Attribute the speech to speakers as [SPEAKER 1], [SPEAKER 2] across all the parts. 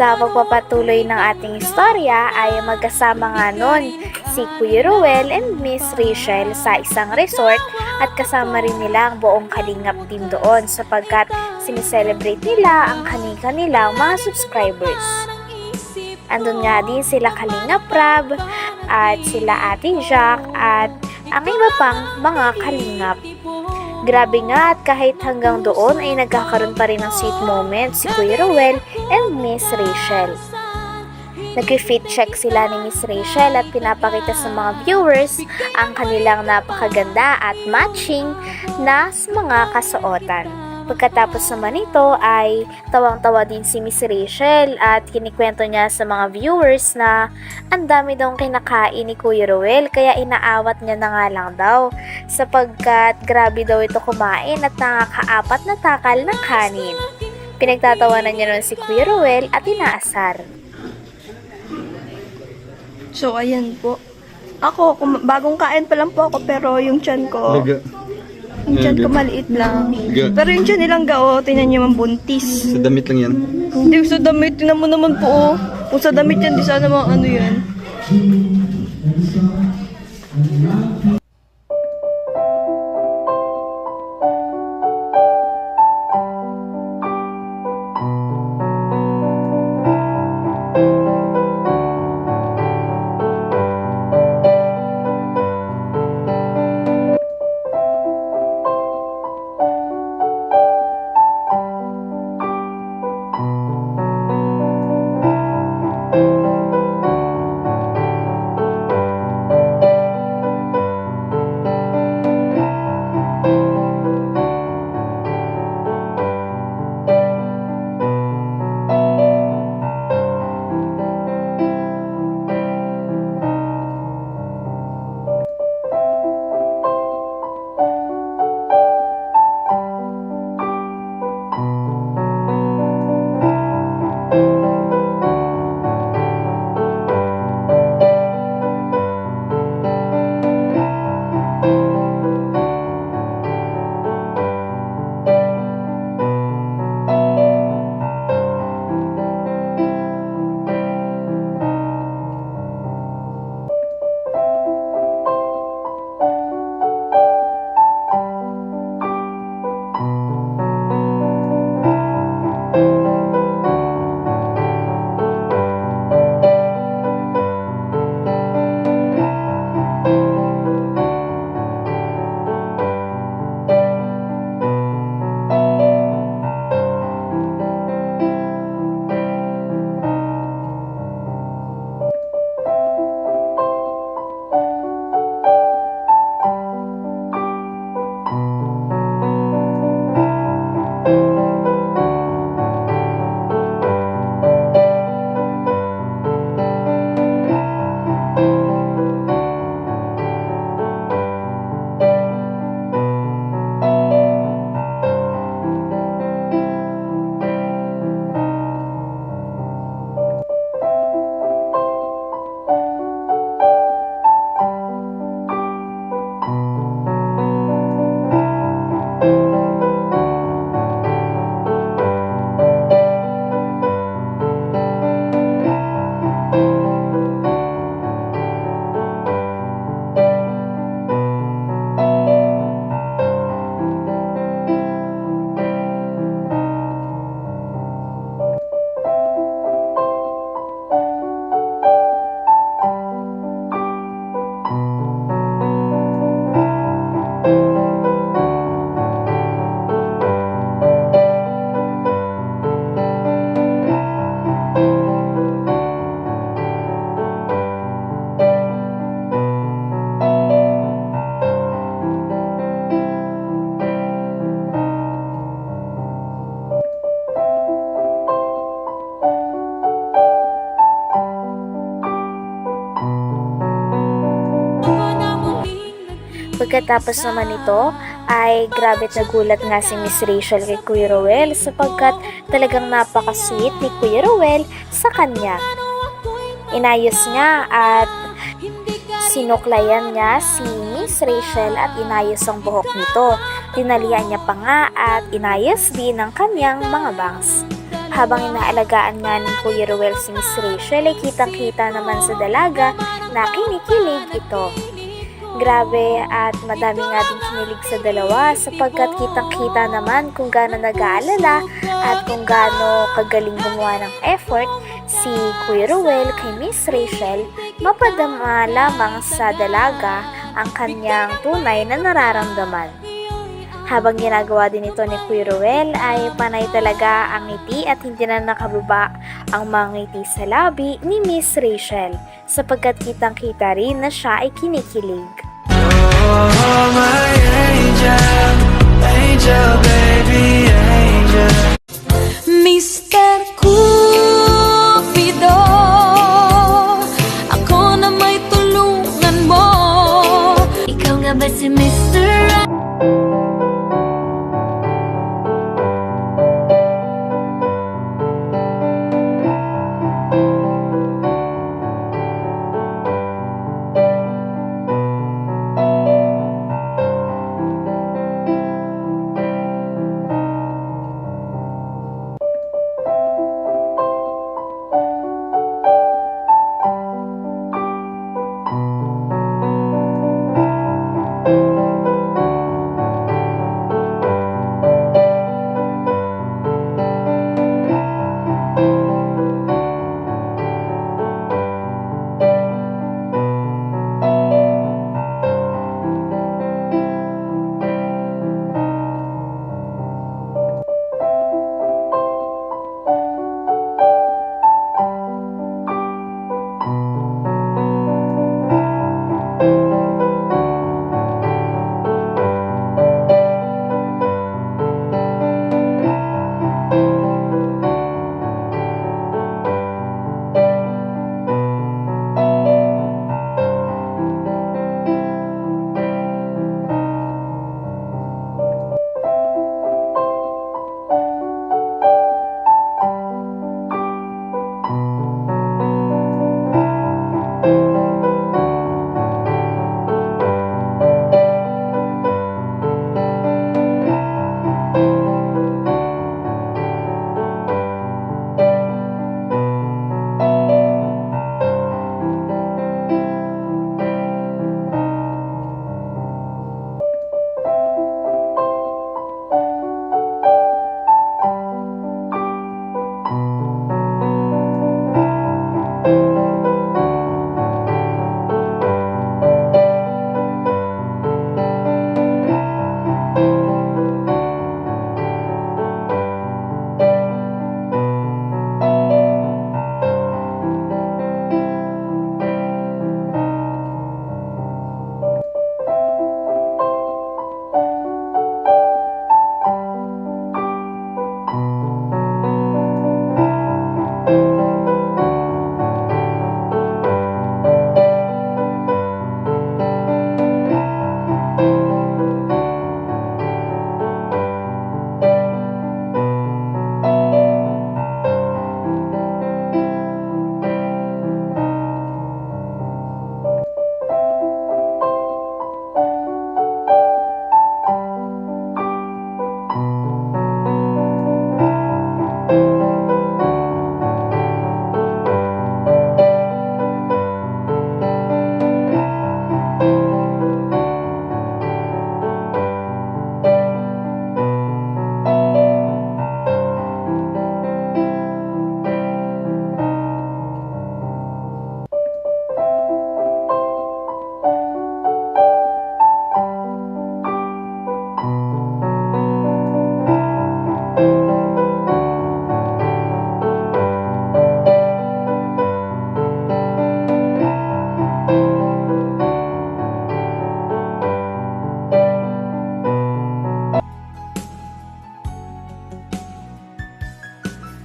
[SPEAKER 1] Sa pagpapatuloy ng ating istorya ay magkasama nga nun si Kuya Ruel and Miss Rachel sa isang resort at kasama rin nila ang buong Kalingap team doon sapagkat sineselebrate nila ang kani-kanilang mga subscribers. Andun nga din sila Kalingap Rab at sila Ate Jack at ang iba pang mga Kalingap. Grabe nga at kahit hanggang doon ay nagkakaroon pa rin ng sweet moment si Kuya Ruel and Miss Rachel. Nag-fit check sila ni Miss Rachel at pinapakita sa mga viewers ang kanilang napakaganda at matching na mga kasuotan. Pagkatapos naman ito ay tawang-tawa din si Miss Rachel at kinikwento niya sa mga viewers na ang dami daw kinakain ni Kuya Ruel kaya inaawat niya na nga lang daw sapagkat grabe daw ito kumain at nakakaapat na takal ng kanin. Pinagtatawanan niya nun si Kuya Ruel at inaasar.
[SPEAKER 2] So, ayan po. Ako, kum- bagong kain pa lang po ako, pero yung chan ko,
[SPEAKER 3] Laga.
[SPEAKER 2] Yung chan ko maliit lang.
[SPEAKER 3] Ga.
[SPEAKER 2] Pero yung chan nilang gao, tinan niyo man buntis.
[SPEAKER 3] Sa damit lang yan.
[SPEAKER 2] Hindi sa damit, tinan mo naman po, oh. Kung sa damit yan, di sana mga ano yan.
[SPEAKER 1] Pagkatapos naman nito ay grabe at nagulat nga si Miss Rachel kay Kuya Rowel sapagkat talagang napaka-sweet ni Kuya Rowel sa kanya. Inayos niya at sinuklayan niya si Miss Rachel at inayos ang buhok nito. Tinalian niya pa nga at inayos din ang kanyang mga bangs. Habang inaalagaan nga ni Kuya Ruel si Miss Rachel ay kitang-kita naman sa dalaga na kinikilig ito. Grabe at madami nga din kinilig sa dalawa sapagkat kitang-kita naman kung gaano nag-aalala at kung gaano kagaling gumawa ng effort si Kuya Ruel kay Miss Rachel mapadama lamang sa dalaga ang kanyang tunay na nararamdaman. Habang ginagawa din ito ni Kuya Ruel ay panay talaga ang ngiti at hindi na nakababa ang mga ngiti sa labi ni Miss Rachel sapagkat kitang-kita rin na siya ay kinikilig.
[SPEAKER 4] Oh, my angel, angel, baby, angel.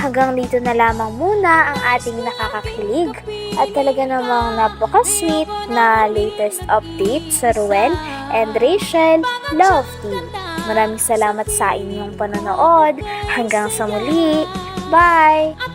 [SPEAKER 1] Hanggang dito na lamang muna ang ating nakakakilig at talaga namang napaka-sweet na latest update sa Ruel and Rachel Love Team. Maraming salamat sa inyong panonood. Hanggang sa muli. Bye!